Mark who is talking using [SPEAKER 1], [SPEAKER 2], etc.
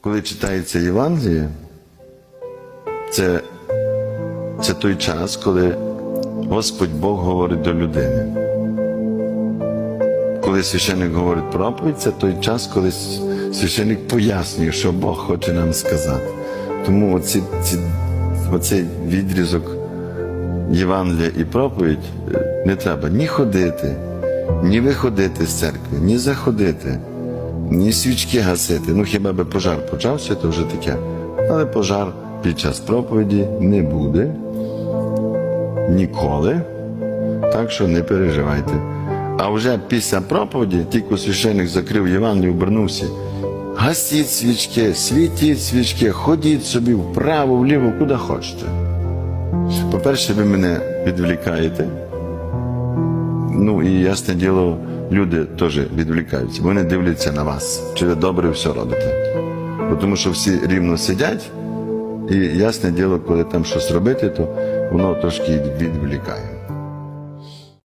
[SPEAKER 1] коли читається Євангеліє, це, це той час, коли Господь Бог говорить до людини. Коли священник говорить проповідь, це той час, коли с- священник пояснює, що Бог хоче нам сказати. Тому оці, ці, оцей відрізок Євангелія і проповідь е, не треба ні ходити, ні виходити з церкви, ні заходити, ні свічки гасити. Ну хіба би пожар почався, то вже таке. Але пожар під час проповіді не буде ніколи. Так що не переживайте. А вже після проповіді, тільки священник закрив Євангелію, обернувся. Гасіть свічки, світіть свічки, ходіть собі вправо, вліво, куди хочете. По-перше, ви мене відвлікаєте. Ну і ясне діло, люди теж відвлікаються. Вони дивляться на вас, чи ви добре все робите. Тому що всі рівно сидять, і ясне діло, коли там щось робити, то воно трошки відвлікає.